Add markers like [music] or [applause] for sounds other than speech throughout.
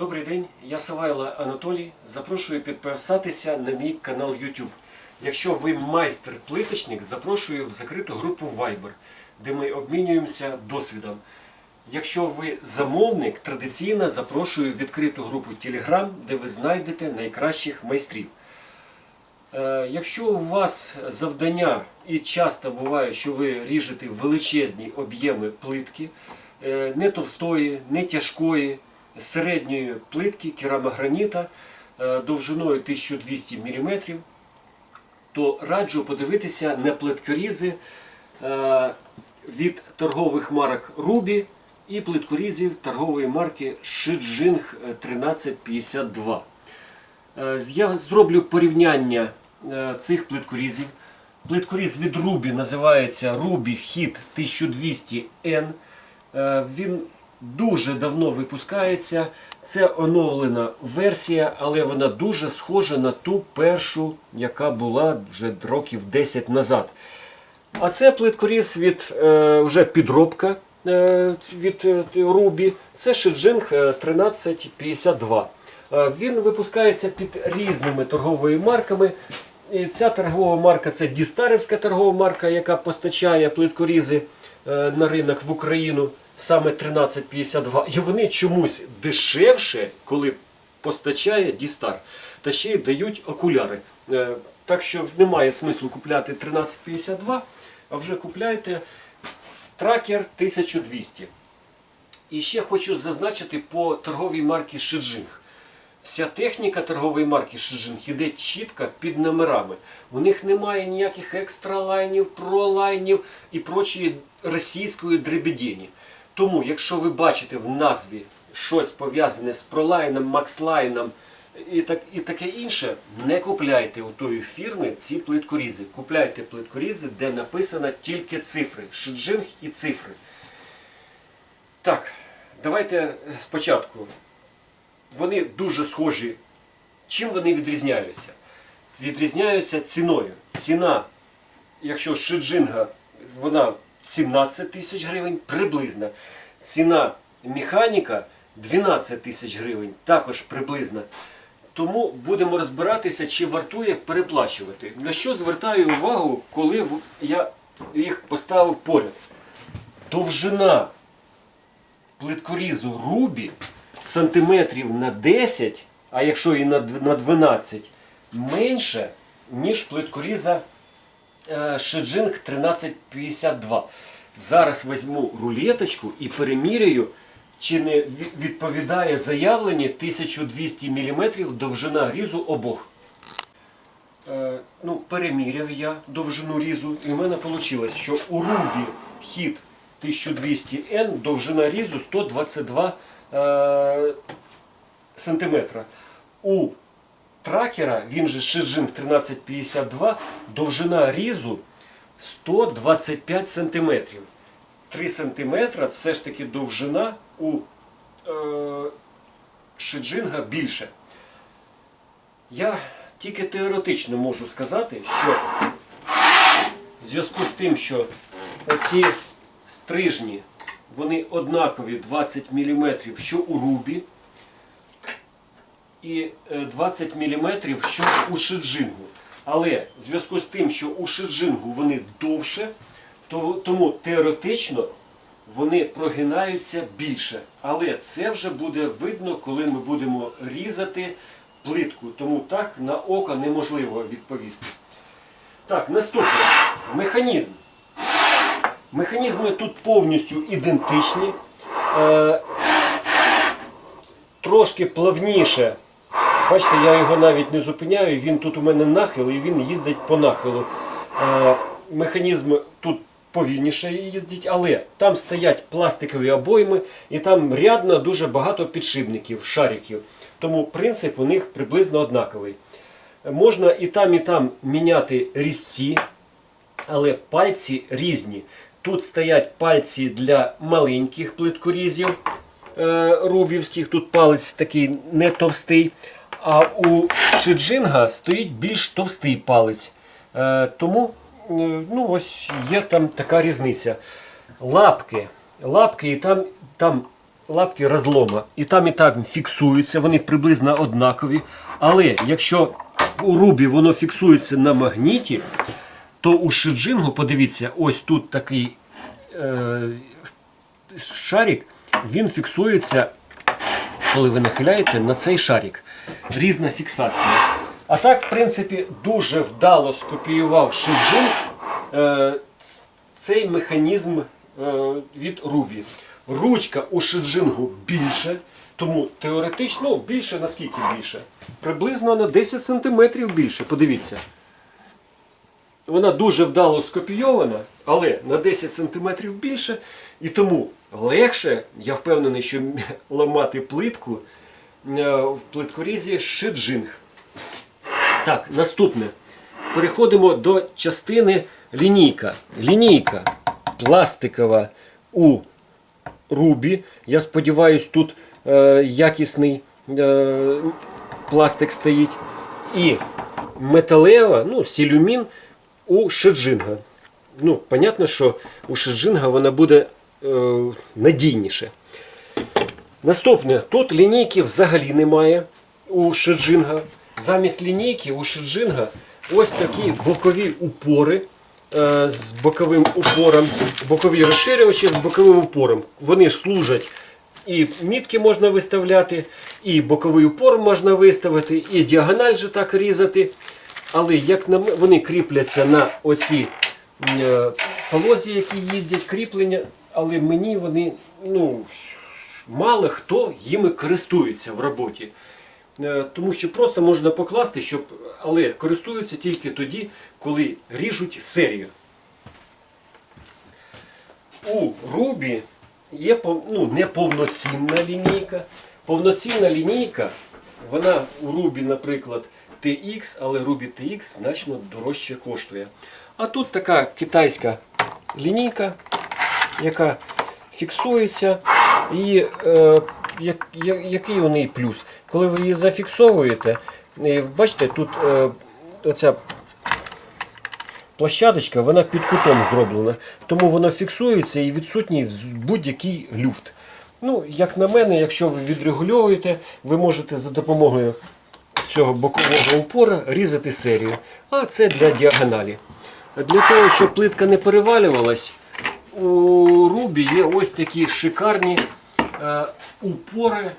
Добрий день, я Савайло Анатолій. Запрошую підписатися на мій канал YouTube. Якщо ви майстер-плиточник, запрошую в закриту групу Viber, де ми обмінюємося досвідом. Якщо ви замовник, традиційно запрошую в відкриту групу Telegram, де ви знайдете найкращих майстрів. Е, Якщо у вас завдання, і часто буває, що ви ріжете величезні об'єми плитки, е, не товстої, не тяжкої, середньої плитки керамограніта е, довжиною 1200 мм, то раджу подивитися на плиткорізи е, від торгових марок Рубі і плиткорізів торгової марки Шиджинг 1352. Е, Я зроблю порівняння цих плиткорізів. Плиткоріз від Рубі називається Ruby Hit 1200N. Е, Він дуже давно випускається. Це оновлена версія, але вона дуже схожа на ту першу, яка була вже років 10 назад. А це плиткоріз від е, вже підробка е, від е, Ruby. Це Shijing е, 1352. Е, Він випускається під різними торговими марками. І ця торгова марка це Дістарівська торгова марка, яка постачає плиткорізи е, на ринок в Україну саме 1352. І вони чомусь дешевше, коли постачає Дістар. Та ще й дають окуляри. Е, Так що немає смислу купляти 1352, а вже купляйте тракер 1200. І ще хочу зазначити по торговій марці Шиджинг. Вся техніка торгової марки Шиджинг йде чітко під номерами. У них немає ніяких екстралайнів, пролайнів і прочої російської дребедені. Тому, якщо ви бачите в назві щось пов'язане з пролайном, макслайном і, так, і таке інше, не купляйте у тої фірми ці плиткорізи. Купляйте плиткорізи, де написано тільки цифри. Шиджинг і цифри. Так, давайте спочатку. Вони дуже схожі. Чим вони відрізняються? Відрізняються ціною. Ціна, якщо шиджинга, вона 17 тисяч гривень приблизно. Ціна механіка 12 тисяч гривень, також приблизно. Тому будемо розбиратися, чи вартує переплачувати. На що звертаю увагу, коли я їх поставив поряд. Довжина плиткорізу Рубі сантиметрів на 10, а якщо і на 12, менше, ніж плиткоріза Шиджинг 1352. Зараз візьму рулеточку і переміряю, чи не відповідає заявленні 1200 мм довжина різу обох. Е, ну, переміряв я довжину різу, і в мене вийшло, що у Рубі хід 1200N довжина різу 122 е, сантиметра. У тракера, він же Шиджинг 1352, довжина різу 125 сантиметрів. 3 сантиметра все ж таки довжина у е, Шиджинга більше. Я тільки теоретично можу сказати, що в зв'язку з тим, що оці стрижні, вони однакові 20 мм, що у рубі, і е, 20 мм, що у шиджингу. Але в зв'язку з тим, що у шиджингу вони довше, то, тому теоретично вони прогинаються більше. Але це вже буде видно, коли ми будемо різати плитку. Тому так на око неможливо відповісти. Так, наступне. Механізм. Механізми тут повністю ідентичні. Е, трошки плавніше. Бачите, я його навіть не зупиняю, він тут у мене нахил і він їздить по нахилу. Е, механізм тут повільніше їздить, але там стоять пластикові обойми і там рядно дуже багато підшипників, шариків. Тому принцип у них приблизно однаковий. Можна і там, і там міняти різці, але пальці різні. Тут стоять пальці для маленьких плиткорізів е, рубівських, тут палець такий не товстий. А у шиджинга стоїть більш товстий палець. Е, тому е, ну, ось є там така різниця. Лапки. Лапки і там, там лапки розлома. І там і там фіксуються, вони приблизно однакові. Але якщо у рубі воно фіксується на магніті, то у шиджингу, подивіться, ось тут такий е, шарик, він фіксується, коли ви нахиляєте на цей шарик. Різна фіксація. А так, в принципі, дуже вдало скопіював шиджинг е, цей механізм е, від Рубі. Ручка у шиджингу більше, тому теоретично більше наскільки більше? Приблизно на 10 см більше. Подивіться. Вона дуже вдало скопійована, але на 10 см більше. І тому легше, я впевнений, що ламати плитку в плиткорізі шиджинг. Так, наступне. Переходимо до частини лінійка. Лінійка пластикова у рубі. Я сподіваюся, тут е, якісний е, пластик стоїть. І металева, ну, сілюмін у шеджинга. Ну, понятно, що у шеджинга вона буде е, надійніше. Наступне, тут лінійки взагалі немає у шеджинга. Замість лінійки у шеджинга ось такі бокові упори е, з боковим упором, бокові розширювачі з боковим упором. Вони ж служать і мітки можна виставляти, і боковий упор можна виставити, і діагональ же так різати. Але як на вони кріпляться на оці е, полозі, які їздять, кріплення, але мені вони ну, мало хто їми користується в роботі. Е, Тому що просто можна покласти, щоб, але користуються тільки тоді, коли ріжуть серію. У Рубі є ну, неповноцінна лінійка. Повноцінна лінійка, вона у Рубі, наприклад, TX, але Ruby TX значно дорожче коштує. А тут така китайська лінійка, яка фіксується. І е, як, я- який у неї плюс? Коли ви її зафіксовуєте, і бачите, тут е, оця площадочка, вона під кутом зроблена. Тому воно фіксується і відсутній будь-який люфт. Ну, як на мене, якщо ви відрегульовуєте, ви можете за допомогою цього бокового упора різати серію. А це для діагоналі. Для того, щоб плитка не перевалювалась, у Рубі є ось такі шикарні упори,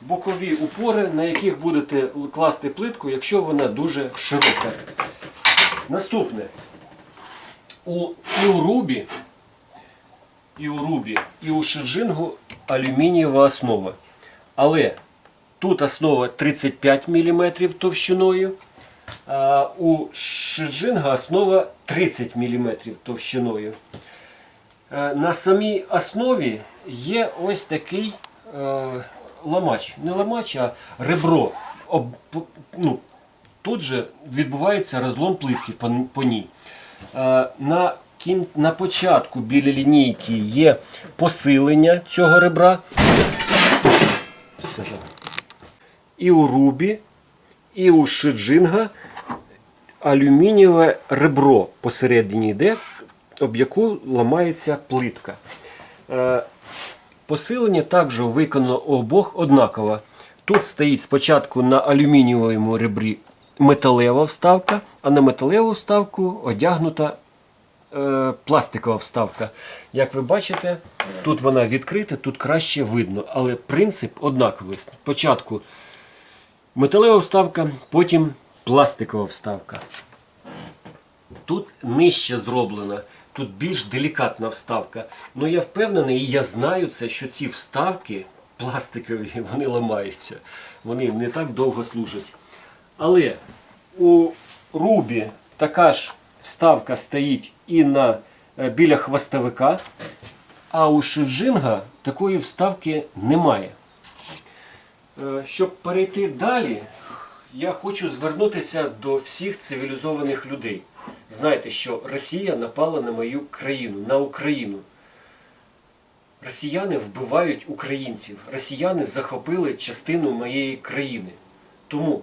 бокові упори, на яких будете класти плитку, якщо вона дуже широка. Наступне. У, і у Рубі, і у Рубі, і у Шиджингу алюмінієва основа. Але тут основа 35 мм товщиною, а у Шиджинга основа 30 мм товщиною. Е, На самій основі є ось такий е, ламач. Не ламач, а ребро. Об, ну, тут же відбувається розлом плитки по, ній. Е, на, кін, на початку біля лінійки є посилення цього ребра. І у рубі, і у шиджинга алюмінієве ребро посередині йде, об яку ламається плитка. Е, Посилення також виконано обох однаково. Тут стоїть спочатку на алюмінієвому ребрі металева вставка, а на металеву вставку одягнута е, пластикова вставка. Як ви бачите, тут вона відкрита, тут краще видно, але принцип однаковий. Спочатку металева вставка, потім пластикова вставка. Тут нижче зроблена, тут більш делікатна вставка. Ну я впевнений, і я знаю це, що ці вставки пластикові, [laughs] вони ламаються. Вони не так довго служать. Але у Рубі така ж вставка стоїть і на, е, біля хвостовика, а у Шиджинга такої вставки немає. Е, Щоб перейти далі, я хочу звернутися до всіх цивілізованих людей. Знайте, що Росія напала на мою країну, на Україну. Росіяни вбивають українців. Росіяни захопили частину моєї країни. Тому,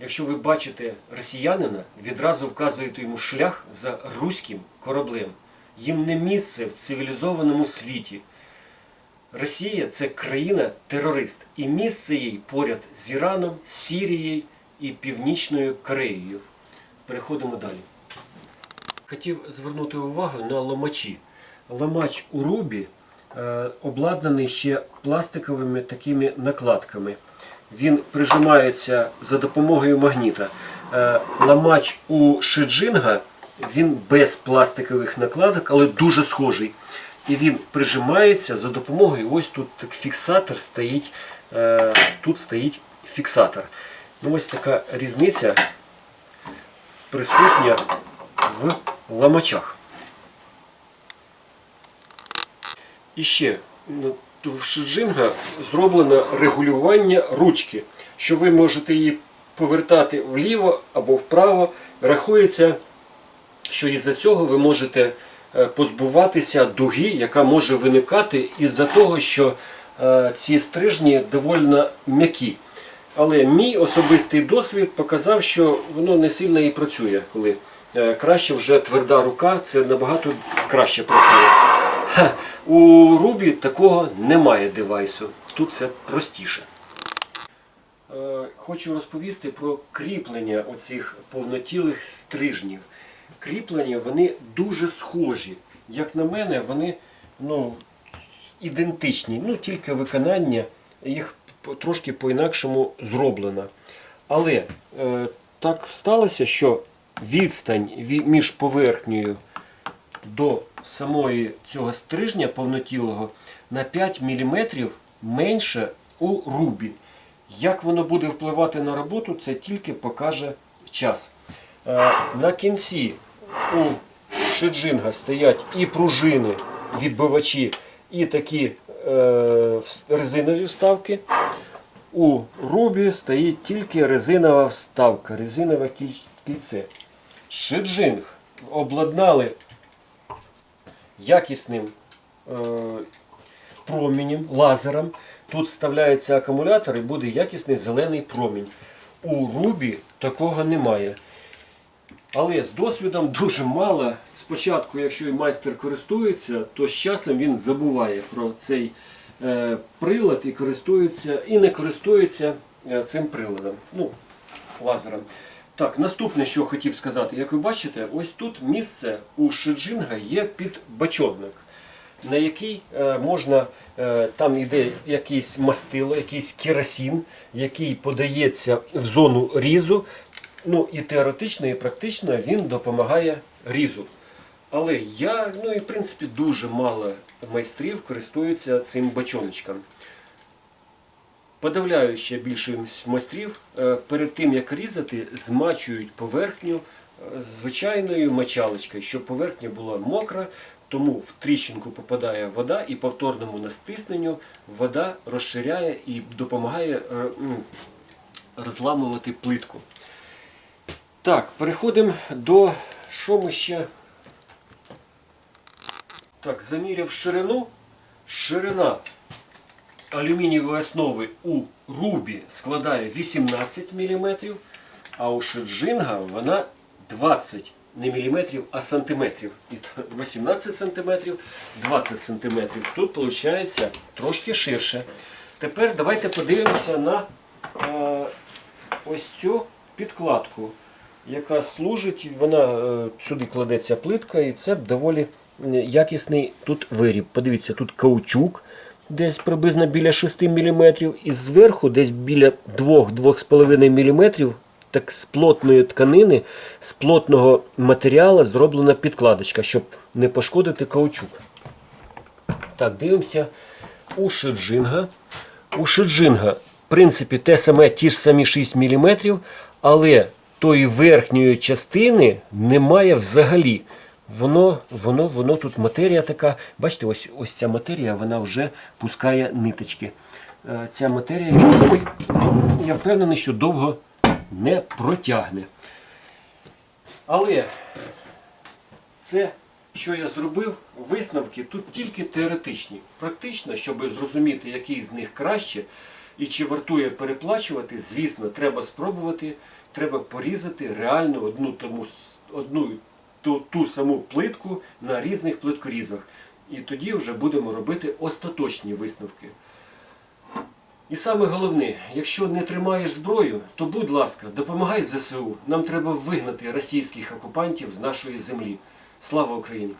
якщо ви бачите росіянина, відразу вказуєте йому шлях за руським кораблем. Їм не місце в цивілізованому світі. Росія це країна-терорист, і місце їй поряд з Іраном, Сірією і Північною Кореєю. Переходимо далі. Хотів звернути увагу на ломачі. Ломач у рубі е, обладнаний ще пластиковими такими накладками. Він прижимається за допомогою магніта. Е, ламач у шиджинга він без пластикових накладок, але дуже схожий. І він прижимається за допомогою. Ось тут фіксатор стоїть. е, Тут стоїть фіксатор. Ну, ось така різниця присутня в ламачах. І ще ну, в Шиджинга зроблено регулювання ручки, що ви можете її повертати вліво або вправо. Рахується, що із-за цього ви можете е, позбуватися дуги, яка може виникати із-за того, що е, ці стрижні доволі м'які. Але мій особистий досвід показав, що воно не сильно і працює, коли краще вже тверда рука, це набагато краще працює. У Рубі такого немає девайсу. Тут це простіше. Е, Хочу розповісти про кріплення оцих повнотілих стрижнів. Кріплення вони дуже схожі. Як на мене, вони ну, ідентичні, ну тільки виконання їх трошки по-інакшому зроблено. Але е, так сталося, що відстань між поверхнею до самої цього стрижня повнотілого на 5 мм менше у рубі. Як воно буде впливати на роботу, це тільки покаже час. Е, На кінці у шиджинга стоять і пружини, відбивачі, і такі е, резинові вставки. У рубі стоїть тільки резинова вставка, резинове кіль- кільце. Шиджинг обладнали якісним е, промінем, лазером. Тут вставляється акумулятор і буде якісний зелений промінь. У Рубі такого немає. Але з досвідом дуже мало. Спочатку, якщо майстер користується, то з часом він забуває про цей е, прилад і користується і не користується е, цим приладом. Ну, лазером. Так, наступне, що хотів сказати, як ви бачите, ось тут місце у шиджинга є під бачодник, на який е, можна, е, там йде якийсь мастило, якийсь керосин, який подається в зону різу. Ну і теоретично, і практично він допомагає різу. Але я, ну і в принципі дуже мало майстрів користуються цим бачоночком. Подавляюча більшість майстрів е, перед тим як різати, змачують поверхню е, звичайною мочалочкою, щоб поверхня була мокра, тому в тріщинку попадає вода і повторному настисненню вода розширяє і допомагає е, розламувати плитку. Так, переходимо до що ми ще. Так, заміряв ширину. Ширина алюмінієвої основи у рубі складає 18 мм, а у шеджинга вона 20 не міліметрів, а сантиметрів. І 18 сантиметрів, 20 сантиметрів. Тут виходить трошки ширше. Тепер давайте подивимося на е, ось цю підкладку, яка служить, вона е, сюди кладеться плитка, і це доволі якісний тут виріб. Подивіться, тут каучук десь приблизно біля 6 мм, і зверху десь біля 2-2,5 мм так з плотної тканини, з плотного матеріалу зроблена підкладочка, щоб не пошкодити каучук. Так, дивимося у шиджинга. У шиджинга, в принципі, те саме, ті ж самі 6 мм, але тої верхньої частини немає взагалі. Воно, воно, воно тут матерія така. Бачите, ось, ось ця матерія вона вже пускає ниточки. Е, Ця матерія, я впевнений, що довго не протягне. Але це, що я зробив, висновки тут тільки теоретичні. Практично, щоб зрозуміти, який з них краще і чи вартує переплачувати, звісно, треба спробувати, треба порізати реально одну, тому, одну ту, ту саму плитку на різних плиткорізах. І тоді вже будемо робити остаточні висновки. І саме головне, якщо не тримаєш зброю, то будь ласка, допомагай ЗСУ. Нам треба вигнати російських окупантів з нашої землі. Слава Україні!